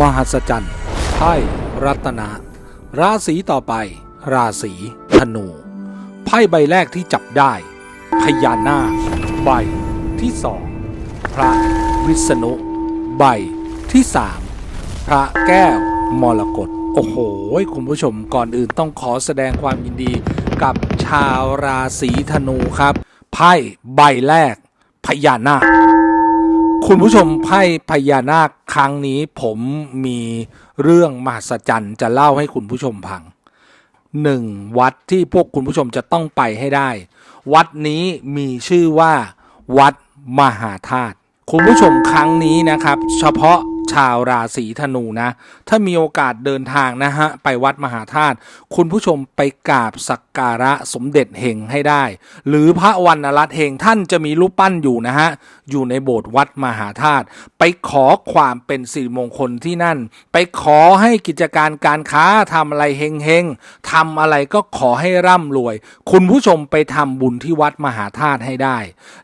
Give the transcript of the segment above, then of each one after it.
มหัศจรรย์ไพ่รัตนาราศีต่อไป ราศีธนู ไพ่ใบแรกที่จับได้ พญานาค ใบที่สองพระวิษณุ ใบที่สามพระแก้วมรกตโอ้โห คุณผู้ชมก่อนอื่นต้องขอแสดงความยินดีกับชาวราศีธนูครับ ไพ่ใบแรกพญานาค คุณผู้ชมไพ่พญานาคครั้งนี้ผมมีเรื่องมหัศจรรย์จะเล่าให้คุณผู้ชมฟังหนึ่งวัดที่พวกคุณผู้ชมจะต้องไปให้ได้ วัดนี้มีชื่อว่า วัดมหาธาตุคุณผู้ชมครั้งนี้นะครับ เฉพาะ ชาวราศีธนูนะ ถ้ามีโอกาสเดินทางนะฮะ ไปวัดมหาธาตุคุณผู้ชมไปกราบสักการะสมเด็จเฮงให้ได้ หรือพระวรรณรัตน์เฮงท่านจะมีรูปปั้นอยู่นะฮะ อยู่ในโบสถ์วัดมหาธาตุไปขอความเป็นสิริมงคลที่นั่น ไปขอให้กิจการการค้าทำอะไรเฮงเฮงๆทำอะไรก็ขอให้ร่ำรวย คุณผู้ชมไปทำบุญที่วัดมหาธาตุให้ได้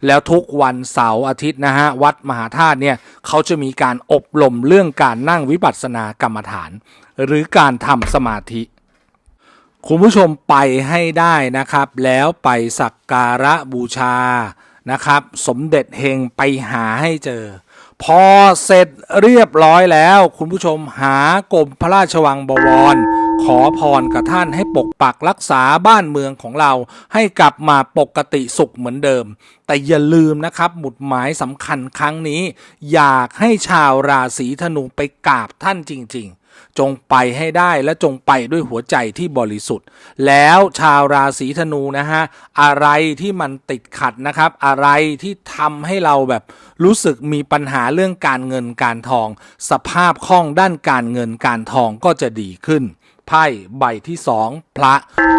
แล้วทุกวันเสาร์อาทิตย์นะฮะวัดมหาธาตุเนี่ยเขาจะมีการอบรมเรื่องการนั่งวิปัสสนากรรมฐาน หรือการทำสมาธิ คุณผู้ชมไปให้ได้นะครับ แล้วไปสักการะบูชานะครับ สมเด็จเฮงไปหาให้เจอ พอเสร็จเรียบร้อยแล้ว คุณผู้ชมหากรมพระราชวังบวร ขอพรกับท่านให้ปกปักรักษาบ้านเมืองของเรา ให้กลับมาปกติสุขเหมือนเดิม แต่อย่าลืมนะครับ หมุดหมายสำคัญครั้งนี้ อยากให้ชาวราศีธนูไปกราบท่านจริง ๆ จงไปให้ได้และจงไปด้วยหัวใจที่บริสุทธิ์ แล้วชาวราศีธนูนะฮะ อะไรที่มันติดขัดนะครับ อะไรที่ทำให้เราแบบรู้สึกมีปัญหาเรื่องการเงินการทอง สภาพคล่องด้านการเงินการทองก็จะดีขึ้น ไพ่ใบที่สองพระ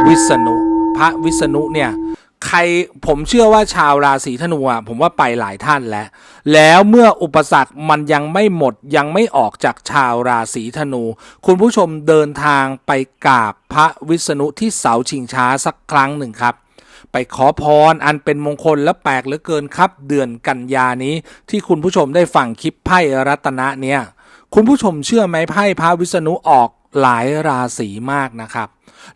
วิษณุ พระวิษณุเนี่ย ใครผมเชื่อว่าชาวราศีธนูอะผมว่าไปหลายท่านแล้ว แล้วเมื่ออุปสรรคมันยังไม่หมดยังไม่ออกจากชาวราศีธนู คุณผู้ชมเดินทางไปกราบพระวิษณุที่เสาชิงช้าสักครั้งหนึ่งครับ ไปขอพรอันเป็นมงคลและแปลกเหลือเกินครับ เดือนกันยานี้ที่คุณผู้ชมได้ฟังคลิปไพ่รัตนะเนี่ย คุณผู้ชมเชื่อไหมไพ่พระวิษณุออกหลายราศีมากนะครับ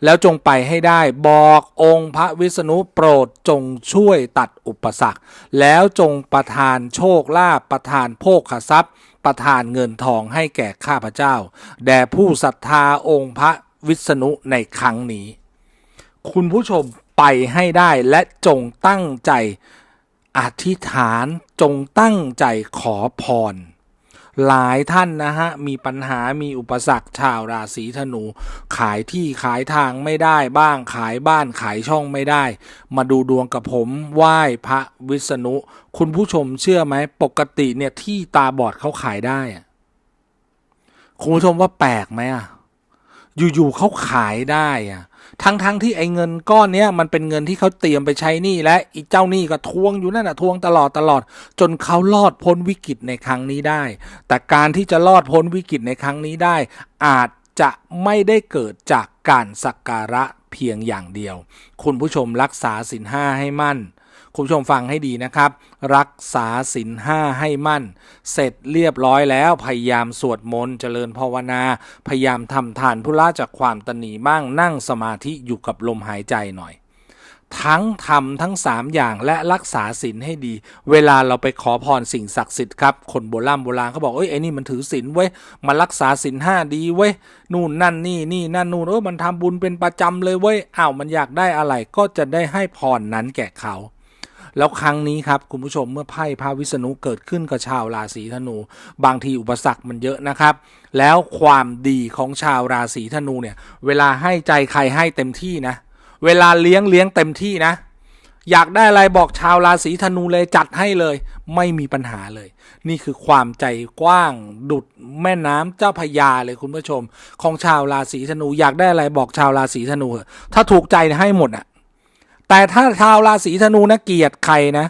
แล้วจงไปให้ได้บอกองค์พระวิษณุโปรดจงช่วยตัดอุปสรรค แล้วจงประทานโชคลาภประทานโภคทรัพย์ ประทานเงินทองให้แก่ข้าพเจ้า แด่ผู้ศรัทธาองค์พระวิษณุในครั้งนี้ คุณผู้ชมไปให้ได้และจงตั้งใจอธิษฐานจงตั้งใจขอพร หลายท่านนะฮะ มีปัญหามีอุปสรรคชาวราศีธนู ขายที่ขายทางไม่ได้บ้างขายบ้านขายช่องไม่ได้ มาดูดวงกับผมไหว้พระวิษณุ คุณผู้ชมเชื่อไหม ปกติเนี่ยที่ตาบอดเขาขายได้อะคุณผู้ชมว่าแปลกไหมอะ อยู่ๆเขาขายได้อะ ทั้งๆทที่ไอ้เงินก้อนเนี้ยมันเป็นเงินที่เขาเตรียมไปใช้หนี้และอีเจ้าหนี้ก็ทวงอยู่นั่นน่ะทวงตลอดตลอด จนเขารอดพ้นวิกฤตในครั้งนี้ได้ แต่การที่จะรอดพ้นวิกฤตในครั้งนี้ได้ อาจจะไม่ได้เกิดจากการสักการะเพียงอย่างเดียว คุณผู้ชมรักษาศีลห้าให้มั่น คุณผู้ชมฟังให้ดีนะครับ รักษาศีลห้าให้มั่น เสร็จเรียบร้อยแล้วพยายามสวดมนต์เจริญภาวนา พยายามทำทานผู้ละจากความตนีบ้างนั่งสมาธิอยู่กับลมหายใจหน่อย ทั้งทำทั้ง 3 อย่างและรักษาศีลให้ดี เวลาเราไปขอพรสิ่งศักดิ์สิทธิ์ครับคนโบราณโบราณเขาบอกเอ้ยไอ้นี่มันถือศีลเว้ยมันรักษาศีลห้าดีเว้ยนู่นนั่นนี่นี่นั่นนู่นเออมันทำบุญเป็นประจำเลยเว้ยอ้าวมันอยากได้อะไรก็จะได้ให้พรนั้นแก่เขา แล้วครั้งนี้ครับคุณผู้ชมเมื่อไพ่พระวิษณุเกิดขึ้นกับชาวราศีธนู บางทีอุปสรรคมันเยอะนะครับ แล้วความดีของชาวราศีธนูเนี่ย เวลาให้ใจใครให้เต็มที่นะ เวลาเลี้ยงเลี้ยงเต็มที่นะอยากได้อะไรบอกชาวราศีธนูเลยจัดให้เลย ไม่มีปัญหาเลย นี่คือความใจกว้างดุดแม่น้ำเจ้าพยาเลยคุณผู้ชม ของชาวราศีธนู อยากได้อะไรบอกชาวราศีธนู ถ้าถูกใจให้หมดอะ แต่ถ้าชาวราศีธนูนะเกลียดใครนะ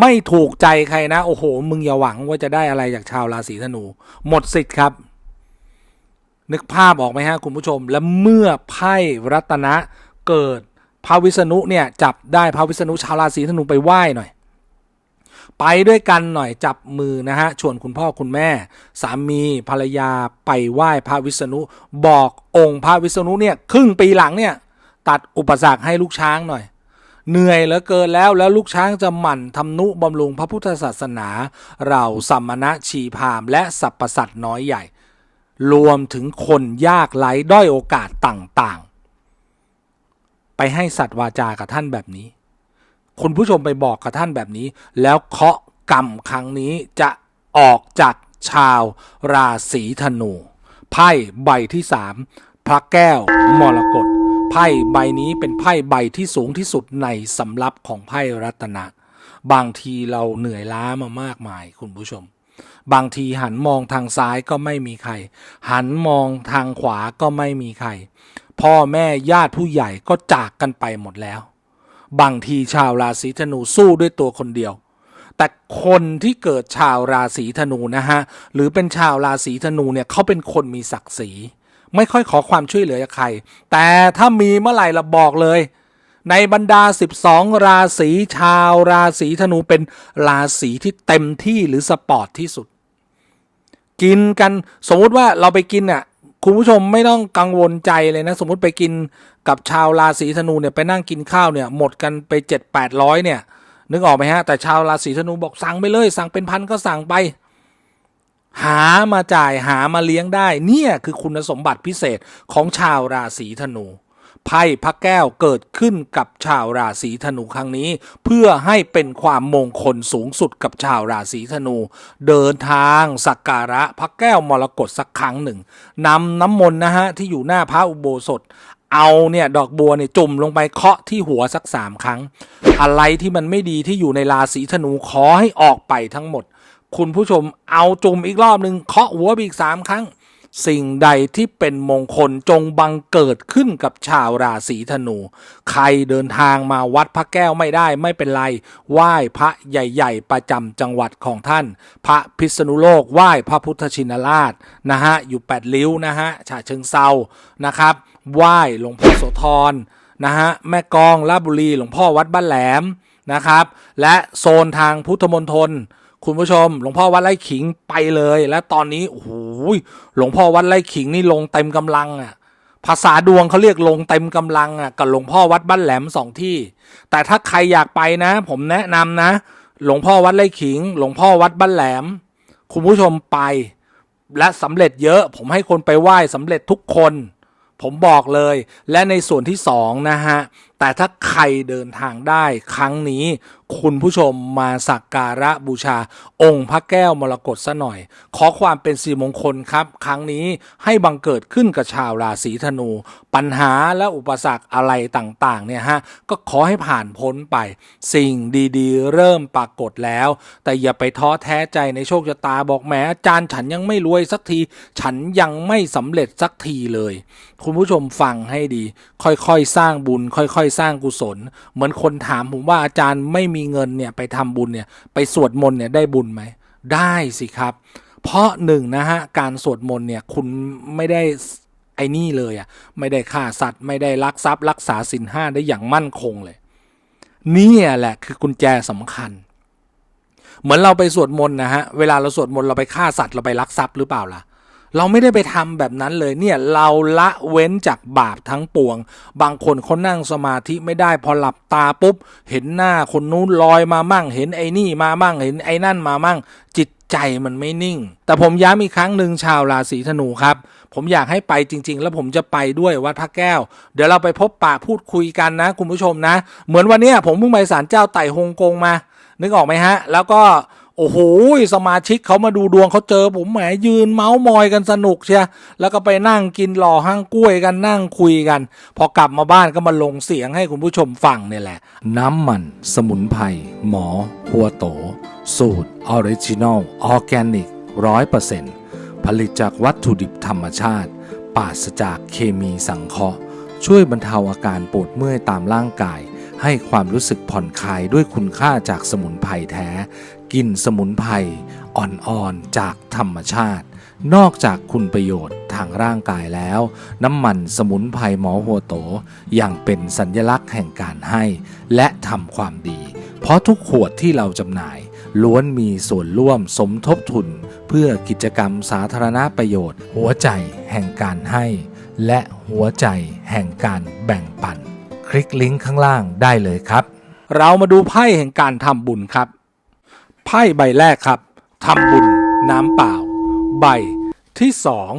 ไม่ถูกใจใครนะ โอ้โห มึงอย่าหวังว่าจะได้อะไรจากชาวราศีธนู หมดสิทธิ์ครับ นึกภาพออกไหมฮะคุณผู้ชม แล้วเมื่อไพ่รัตนะเกิดพระวิษณุเนี่ยจับได้พระวิษณุชาวราศีธนูไปไหว้หน่อย ไปด้วยกันหน่อยจับมือนะฮะชวนคุณพ่อคุณแม่ สามีภรรยาไปไหว้พระวิษณุ บอกองค์พระวิษณุเนี่ยครึ่งปีหลังเนี่ย ตัดอุปสรรคให้ลูกช้างหน่อย เหนื่อยเหลือเกินแล้วแล้วลูกช้างจะหมั่นทำนุบำรุงพระพุทธศาสนา เราสัมมณะชีพามและสรรพสัตว์น้อยใหญ่ รวมถึงคนยากไร้ด้อยโอกาสต่างๆ ไปให้สัตว์วาจากับท่านแบบนี้ คุณผู้ชมไปบอกกับท่านแบบนี้ แล้วเคาะกรรมครั้งนี้จะออกจากชาวราศีธนู ไพ่ใบที่สามพระแก้วมรกต ไพ่ใบนี้เป็นไพ่ใบที่สูงที่สุดในสำรับของไพ่รัตนะ บางทีเราเหนื่อยล้ามามากมายคุณผู้ชม บางทีหันมองทางซ้ายก็ไม่มีใคร หันมองทางขวาก็ไม่มีใคร พ่อแม่ญาติผู้ใหญ่ก็จากกันไปหมดแล้ว บางทีชาวราศีธนูสู้ด้วยตัวคนเดียวแต่คนที่เกิดชาวราศีธนูนะฮะ หรือเป็นชาวราศีธนูเนี่ยเขาเป็นคนมีศักดิ์ศรี ไม่ค่อยขอความช่วยเหลือจากใคร แต่ถ้ามีเมื่อไหร่ละบอกเลย ในบรรดา 12 ราศีชาวราศีธนูเป็นราศีที่เต็มที่หรือสปอร์ตที่สุด กินกันสมมุติว่าเราไปกินอะคุณผู้ชมไม่ต้องกังวลใจเลยนะ สมมุติไปกินกับชาวราศีธนูเนี่ยไปนั่งกินข้าวเนี่ยหมดกันไปเจ็ดแปดร้อยเนี่ยนึกออกไหมฮะแต่ชาวราศีธนูบอกสั่งไปเลย สั่งเป็นพันก็สั่งไป หามาจ่ายหามาเลี้ยงได้ เนี่ยคือคุณสมบัติพิเศษของชาวราศีธนูไพ่พระแก้วเกิดขึ้นกับชาวราศีธนูครั้งนี้ เพื่อให้เป็นความมงคลสูงสุดกับชาวราศีธนู เดินทางสักการะพระแก้วมรกตสักครั้งหนึ่งนำน้ำมนต์นะฮะที่อยู่หน้าพระอุโบสถ เอาเนี่ยดอกบัวเนี่ยจุ่มลงไปเคาะที่หัวสักสามครั้ง อะไรที่มันไม่ดีที่อยู่ในราศีธนูขอให้ออกไปทั้งหมด คุณผู้ชมเอาจุ่มอีกรอบหนึ่งเคาะหัวอีกสามครั้ง สิ่งใดที่เป็นมงคลจงบังเกิดขึ้นกับชาวราศีธนู ใครเดินทางมาวัดพระแก้วไม่ได้ไม่เป็นไร ไหว้พระใหญ่ ๆ ประจำจังหวัดของท่าน พระพิษณุโลกไหว้พระพุทธชินราชนะฮะอยู่แปดริ้วนะฮะฉะเชิงเซานะครับไหว้หลวงพ่อโสธรนะฮะแม่กองลาบุรีหลวงพ่อวัดบ้านแหลมนะครับ และโซนทางพุทธมณฑล คุณผู้ชม หลวงพ่อวัดไร่ขิงไปเลย และตอนนี้โอ้โหหลวงพ่อวัดไร่ขิงนี่ลงเต็มกำลังอะภาษาดวงเขาเรียกลงเต็มกำลังอะกับหลวงพ่อวัดบ้านแหลมสองที่ แต่ถ้าใครอยากไปนะ ผมแนะนำนะ หลวงพ่อวัดไร่ขิง หลวงพ่อวัดบ้านแหลม คุณผู้ชมไป และสำเร็จเยอะ ผมให้คนไปไหว้สำเร็จทุกคน ผมบอกเลย และในส่วนที่สองนะฮะแต่ถ้าใครเดินทางได้ครั้งนี้คุณผู้ชมมาสักการะบูชา องค์พระแก้วมรกตซะหน่อย ขอความเป็นสิริมงคลครับ ครั้งนี้ให้บังเกิดขึ้นกับชาวราศีธนู ปัญหาและอุปสรรคอะไรต่างๆเนี่ยฮะก็ขอให้ผ่านพ้นไป สิ่งดีๆ เริ่มปรากฏแล้ว แต่อย่าไปท้อแท้ใจในโชคชะตาบอกแหมอาจารย์ฉันยังไม่รวยสักที ฉันยังไม่สำเร็จสักทีเลย คุณผู้ชมฟังให้ดี ค่อยๆ สร้างบุญค่อยๆสร้างกุศล เหมือนคนถามผมว่าอาจารย์ไม่มีเงินเนี่ยไปทำบุญเนี่ยไปสวดมนต์เนี่ยได้บุญไหม ได้สิครับ เพราะหนึ่งนะฮะการสวดมนต์เนี่ยคุณไม่ได้ไอ้นี่เลยอะไม่ได้ฆ่าสัตว์ ไม่ได้ลักทรัพย์ รักษาสินห้าได้อย่างมั่นคงเลย นี่แหละคือกุญแจสำคัญ เหมือนเราไปสวดมนต์นะฮะเวลาเราสวดมนต์เราไปฆ่าสัตว์เราไปลักทรัพย์หรือเปล่าล่ะ เราไม่ได้ไปทำแบบนั้นเลยเนี่ยเราละเว้นจากบาปทั้งปวง บางคนเขานั่งสมาธิไม่ได้พอหลับตาปุ๊บ เห็นหน้าคนนู้นลอยมามั่ง เห็นไอ้นี่มามั่งเห็นไอ้นั่นมามั่ง จิตใจมันไม่นิ่ง แต่ผมย้ำอีกครั้งหนึ่งชาวราศีธนูครับ ผมอยากให้ไปจริง ๆ แล้วผมจะไปด้วยวัดพระแก้ว เดี๋ยวเราไปพบปะพูดคุยกันนะ คุณผู้ชมนะ เหมือนวันเนี้ยผมเพิ่งไปศาลเจ้าไต่ฮงกงมา นึกออกไหมฮะ แล้วก็ โอ้โหสมาชิกเขามาดูดวงเขาเจอ ผมแหมยืนเมาส์มอยกันสนุกเชียแล้วก็ไปนั่งกินหล่อห้างกล้วยกันนั่งคุยกัน พอกลับมาบ้านก็มาลงเสียงให้คุณผู้ชมฟังเนี่ยแหละ น้ำมัน สมุนไพรหมอ หัวโต สูตรออริจินอลออร์แกนิกร้อยเปอร์เซ็นต์ผลิตจากวัตถุดิบธรรมชาติปราศจากเคมีสังเคราะห์ ช่วยบรรเทาอาการปวดเมื่อยตามร่างกาย ให้ความรู้สึกผ่อนคลายด้วยคุณค่าจากสมุนไพรแท้ กินสมุนไพรอ่อนๆจากธรรมชาติ นอกจากคุณประโยชน์ทางร่างกายแล้ว น้ำมันสมุนไพรหมอหัวโตยังเป็นสัญลักษณ์แห่งการให้ และทำความดี เพราะทุกขวดที่เราจำหน่ายล้วนมีส่วนร่วมสมทบทุน เพื่อกิจกรรมสาธารณประโยชน์ หัวใจแห่งการให้ และหัวใจแห่งการแบ่งปัน คลิกลิงก์ข้างล่างได้เลยครับ เรามาดูไพ่แห่งการทำบุญครับ ไพ่ใบแรกครับทำบุญน้ำเปล่า ใบที่สอง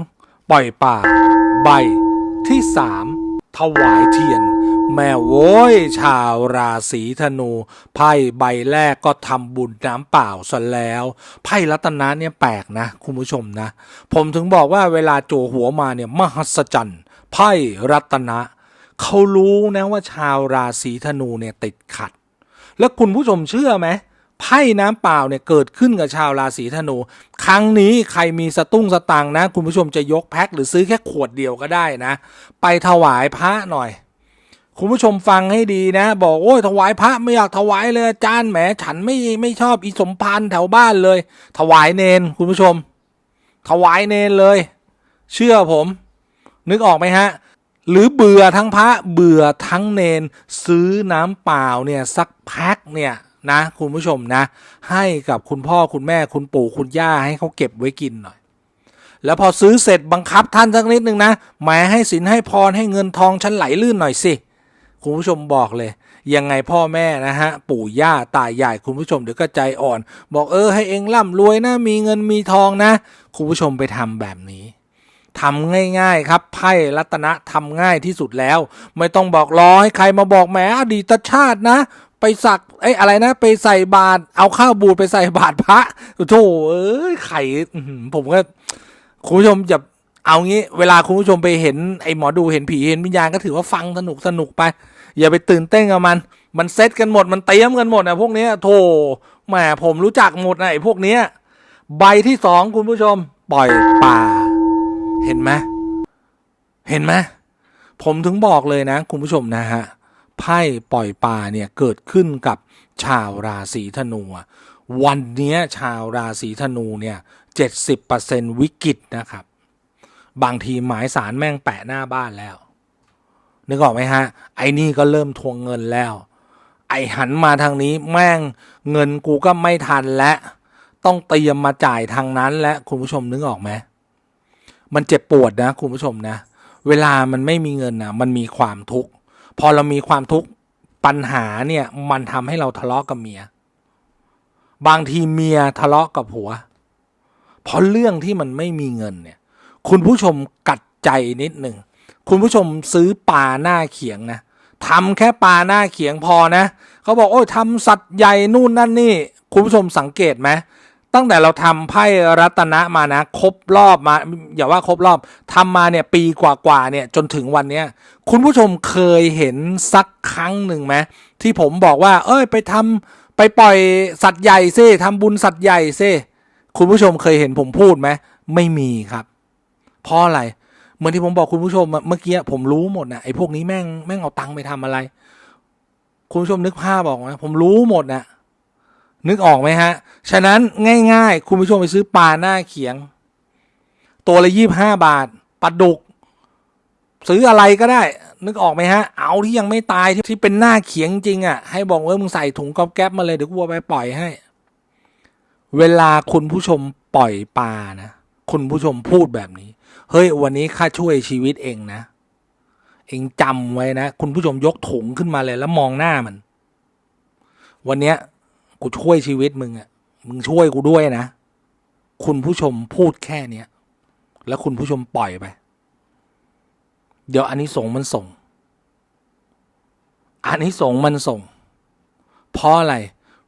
ปล่อยป่า ใบที่สามถวายเทียน แม่โว้ยชาวราศีธนู ไพ่ใบแรกก็ทำบุญน้ำเปล่าซะแล้ว ไพ่รัตนะเนี่ยแปลกนะ คุณผู้ชมนะ ผมถึงบอกว่าเวลาโจหัวมาเนี่ยมหัศจรรย์ไพ่รัตนะ เขารู้นะว่าชาวราศีธนูเนี่ยติดขัด แล้วคุณผู้ชมเชื่อไหม ไพ่น้ำเปล่าเนี่ยเกิดขึ้นกับชาวราศีธนู ครั้งนี้ใครมีสตุ้งสตังนะ คุณผู้ชมจะยกแพ็คหรือซื้อแค่ขวดเดียวก็ได้นะ ไปถวายพระหน่อย คุณผู้ชมฟังให้ดีนะ บอกโอ้ยถวายพระไม่อยากถวายเลยอาจารย์แหมฉันไม่ไม่ชอบอีสมพันธ์แถวบ้านเลย ถวายเนนคุณผู้ชม ถวายเนนเลย เชื่อผม นึกออกไหมฮะหรือเบื่อทั้งพระเบื่อทั้งเนน ซื้อน้ำเปล่าเนี่ยสักแพ็คเนี่ย นะคุณผู้ชมนะ ให้กับคุณพ่อคุณแม่คุณปู่คุณย่าให้เขาเก็บไว้กินหน่อย แล้วพอซื้อเสร็จบังคับท่านสักนิดนึงนะหมายให้สินให้พรให้เงินทองฉันไหลลื่นหน่อยสิคุณผู้ชมบอกเลย ยังไงพ่อแม่นะฮะ ปู่ย่าตายายคุณผู้ชมเดี๋ยวก็ใจอ่อน บอกเออให้เองร่ำรวยนะมีเงินมีทองนะ คุณผู้ชมไปทำแบบนี้ทำง่ายๆครับไพ่รัตนะทำง่ายที่สุดแล้ว ไม่ต้องบอกรอให้ใครมาบอกแหมอดีตชาตินะ ไปสักไอ้อะไรนะ ไปใส่บาตรเอาข้าวบูดไปใส่บาตรพระโธ่เอ้ยไข่ผมก็คุณผู้ชมจะเอางี้ เวลาคุณผู้ชมไปเห็นไอ้หมอดูเห็นผีเห็นวิญญาณก็ถือว่าฟังสนุกสนุกไป อย่าไปตื่นเต้นกับมัน มันเซ็ตกันหมดมันเตรียมกันหมดนะพวกนี้โธ่แหมผมรู้จักหมดนะไอ้พวกเนี้ยใบที่สองคุณผู้ชม ปล่อยป่า เห็นไหมเห็นไหมผมถึงบอกเลยนะ คุณผู้ชมนะฮะ ไพ่ปล่อยปลาเนี่ยเกิดขึ้นกับชาวราศีธนู วันนี้ชาวราศีธนูเนี่ยเจ็ดสิบเปอร์เซ็นวิกฤตนะครับ บางทีหมายสารแม่งแปะหน้าบ้านแล้วนึกออกไหมฮะ ไอ้นี่ก็เริ่มทวงเงินแล้ว ไอ้หันมาทางนี้แม่งเงินกูก็ไม่ทันและ ต้องเตรียมมาจ่ายทางนั้นและคุณผู้ชมนึกออกไหมมันเจ็บปวดนะคุณผู้ชมนะ เวลามันไม่มีเงินนะมันมีความทุกข์ พอเรามีความทุกข์ปัญหาเนี่ยมันทำให้เราทะเลาะกับเมีย บางทีเมียทะเลาะกับผัว เพราะเรื่องที่มันไม่มีเงินเนี่ย คุณผู้ชมกัดใจนิดหนึ่งคุณผู้ชมซื้อปลาหน้าเขียงนะทำแค่ปลาหน้าเขียงพอนะเขาบอกโอ้ยทำสัตว์ใหญ่นู่นนั่นนี่ คุณผู้ชมสังเกตไหม ตั้งแต่เราทำไพ่รัตนะมานะ ครบรอบมาอย่าว่าครบรอบทำมาเนี่ยปีกว่าๆเนี่ยจนถึงวันเนี้ยคุณผู้ชมเคยเห็นสักครั้งหนึ่งไหมที่ผมบอกว่า เอ้ย ไปทำไปปล่อยสัตว์ใหญ่ซิทำบุญสัตว์ใหญ่ซิคุณผู้ชมเคยเห็นผมพูดไหมไม่มีครับเพราะอะไรเหมือนที่ผมบอกคุณผู้ชมเมื่อกี้ผมรู้หมดนะไอ้พวกนี้แม่งแม่งเอาตังค์ไปทำอะไร คุณผู้ชมนึกภาพบอกไหมผมรู้หมดนะ นึกออกไหมฮะ ฉะนั้นง่าย ๆ คุณผู้ชมไปซื้อปลาหน้าเขียง ตัวละยี่บห้าบาทปลาดุก ซื้ออะไรก็ได้ นึกออกไหมฮะ เอาที่ยังไม่ตายที่ที่เป็นหน้าเขียงจริงอะ ให้บอกว่ามึงใส่ถุงก๊อบแก๊บมาเลยเดี๋ยวกูเอาไปปล่อยให้ เวลาคุณผู้ชมปล่อยปลานะคุณผู้ชมพูดแบบนี้ เฮ้ย วันนี้ข้าช่วยชีวิตเองนะ เองจำไว้นะ คุณผู้ชมยกถุงขึ้นมาเลยแล้วมองหน้ามัน วันเนี้ย กูช่วยชีวิตมึงอะ่ะมึงช่วยกูด้วยนะ คุณผู้ชมพูดแค่เนี้ยแล้วคุณผู้ชมปล่อยไป เดี๋ยวอันนี้ส่งมันส่ง อันนี้ส่งมันส่ง เพราะอะไร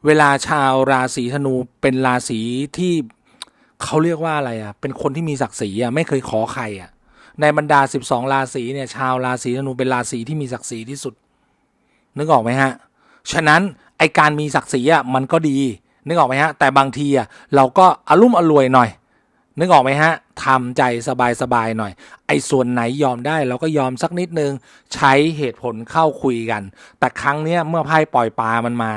เวลาชาวราศีธนูเป็นราศีที่เขาเรียกว่าอะไรอะ เป็นคนที่มีศักดิ์ศรีอะ ไม่เคยขอใครอะ ในบรรดาสิบสองราศีเนี่ย ชาวราศีธนูเป็นราศีที่มีศักดิ์ศรีที่สุด นึกออกไหมฮะ ฉะนั้น ไอการมีศักดิ์ศรีอะมันก็ดีนึกออกไหมฮะ แต่บางทีอะเราก็อารมุ่มอรวยหน่อย นึกออกไหมฮะทำใจสบายๆหน่อย ไอ้ส่วนไหนยอมได้เราก็ยอมสักนิดนึง ใช้เหตุผลเข้าคุยกัน แต่ครั้งเนี้ยเมื่อไพ่ปล่อยปลามันมา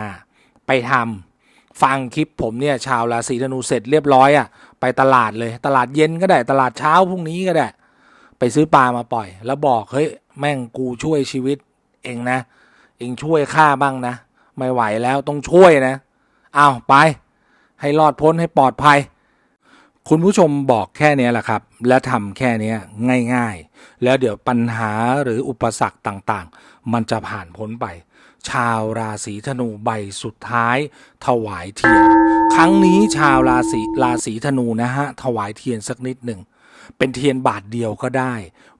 ไปทำฟังคลิปผมเนี่ยชาวราศีธนูเสร็จเรียบร้อยอะไปตลาดเลย ตลาดเย็นก็ได้ ตลาดเช้าพรุ่งนี้ก็ได้ ไปซื้อปลามาปล่อย แล้วบอกเฮ้ยแม่งกูช่วยชีวิต เองนะ เองช่วยข้าบ้างนะ ไม่ไหวแล้วต้องช่วยนะอ้าวไป ให้รอดพ้นให้ปลอดภัย คุณผู้ชมบอกแค่เนี้ยแหละครับ และทำแค่เนี้ยง่ายๆ แล้วเดี๋ยวปัญหาหรืออุปสรรคต่างๆ มันจะผ่านพ้นไป ชาวราศีธนูใบสุดท้าย ถวายเทียน ครั้งนี้ชาวราศีราศีธนูนะฮะถวายเทียนสักนิดหนึ่ง เป็นเทียนบาทเดียวก็ได้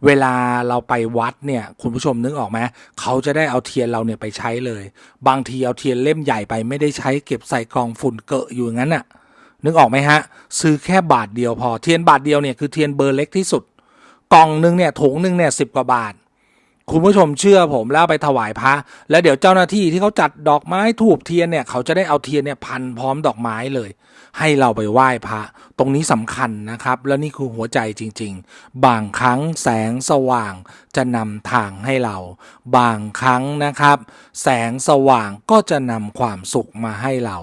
เวลาเราไปวัดเนี่ยคุณผู้ชมนึกออกไหมเขาจะได้เอาเทียนเราเนี่ยไปใช้เลย บางทีเอาเทียนเล่มใหญ่ไปไม่ได้ใช้เก็บใส่กล่องฝุ่นเกอะอยู่งั้นน่ะนึกออกไหมฮะ ซื้อแค่บาทเดียวพอเทียนบาทเดียวเนี่ยคือเทียนเบอร์เล็กที่สุด กล่องหนึงเนี่ยถุงหนึงเนี่ยสิบกว่าบาท คุณผู้ชมเชื่อผมแล้วไปถวายพระ แล้วเดี๋ยวเจ้าหน้าที่ที่เขาจัดดอกไม้ถูบเทียนเนี่ยเขาจะได้เอาเทียนเนี่ยพันพร้อมดอกไม้เลย ให้เราไปไหว้พระ ตรงนี้สำคัญนะครับ แล้วนี่คือหัวใจจริง ๆ บางครั้งแสงสว่างจะนำทางให้เรา บางครั้งนะครับ แสงสว่างก็จะนำความสุขมาให้เรา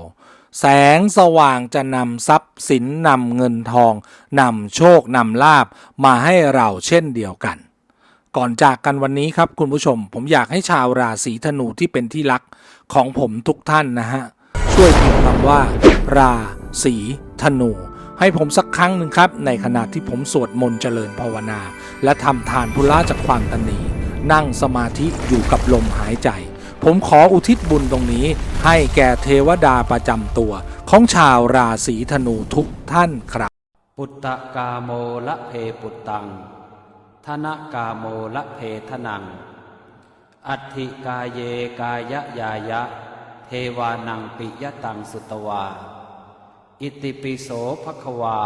แสงสว่างจะนำทรัพย์สินนำเงินทองนำโชคนำลาบมาให้เราเช่นเดียวกันก่อนจากกันวันนี้ครับคุณผู้ชม ผมอยากให้ชาวราศีธนูที่เป็นที่รักของผมทุกท่านนะฮะ ช่วยพิมพ์คำว่า ราศีธนู ให้ผมสักครั้งหนึ่งครับ ในขณะที่ผมสวดมนต์เจริญภาวนา และทำทานพุละจากความตนีนั่งสมาธิอยู่กับลมหายใจ ผมขออุทิศบุญตรงนี้ ให้แก่เทวดาประจำตัว ของชาวราศีธนูทุกท่านครับ ปุตตะกาโมละเพปุตตังธนกาโมละเพทนัง อัติกายเยกายะยายะ เทวานังปิยตังสุตวา อิติปิโสภควา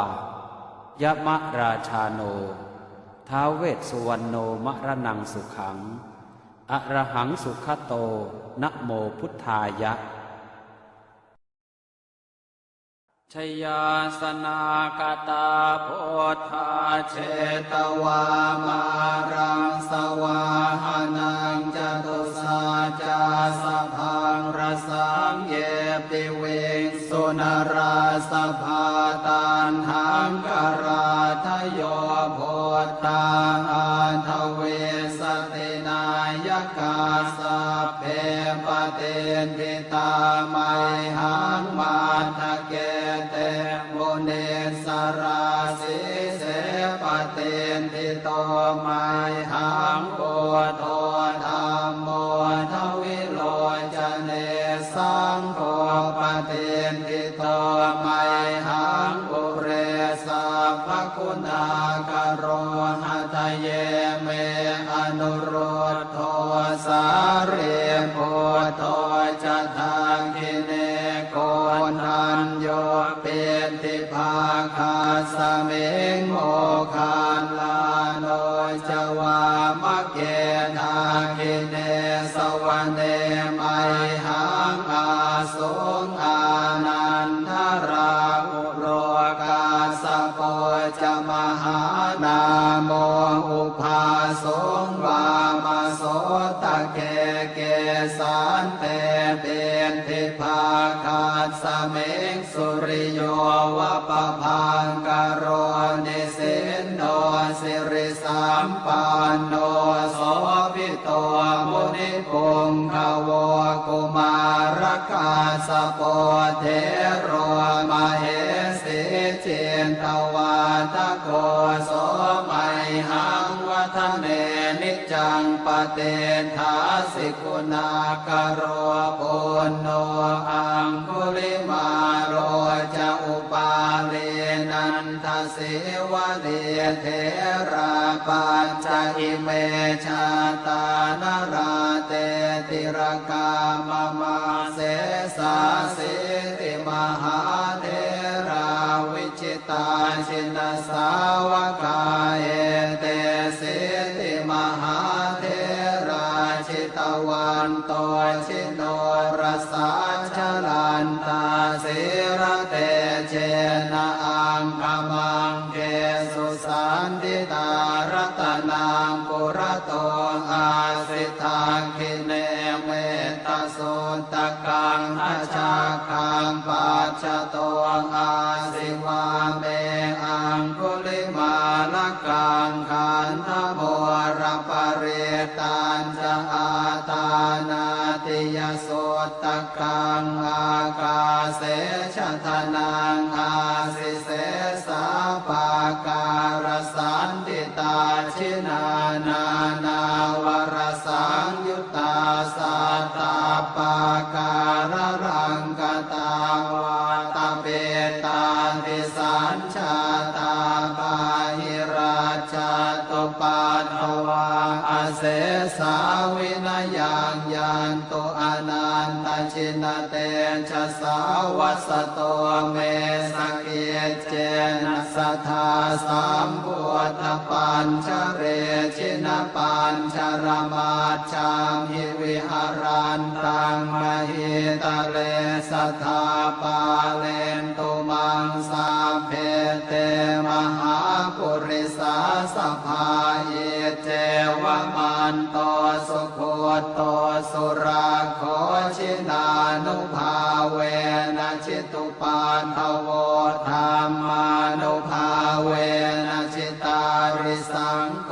ยะมะราชาโน ท้าวเวสสุวรรณโนมะระนังสุขัง อระหังสุขโตนะโมพุทธายะชยาสนากตาโพธาเชตวามารังสวาหานังจตุสาจาสะ นราสภาตันหังกราทโยโพธาอันทเวสตินายกาสพเพปเตนทิตาไมหังมาทะเกเตมุเนสราสิเสปเตนทิโตไมหังโพโท โมคานลาโนจวามะเก เทโรมาเหสิเจนตวาทโกโสไมหังวัฒเนนิจังปเตทาสิกุณากโรปุณโนอังคุลิมาโรจะอุปาเลนันทเสวะเลเทราปัญจอิเมชาตานราเตติรกามมา ชินสาวกาเอเตสิติมหาเทราชิตวันโตชิโนรสาชลันตาเส ปัจจโตอาสิวาเมอังคุลิมาลกังขันธโมรปเรตันจะอาตานาติริยโสตกังอากาเสชะทนังอาสิเสสาปาการสันติตาชินา โตเมสเกเจนะสัทธาสัมพุทธปัญชเรชินปัญชรมาชามหิวิหารันตังมหิตะเลสัทธาปาเลนตุมังสาเพเตมหาปุริสาสภาเยเจวมันโตสุโคโตสุราโคชินานุ ทโวธรรมานุภาเวนะชิตาริสังโฆ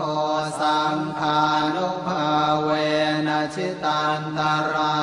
สังฆานุภาเวนะชิตันตรา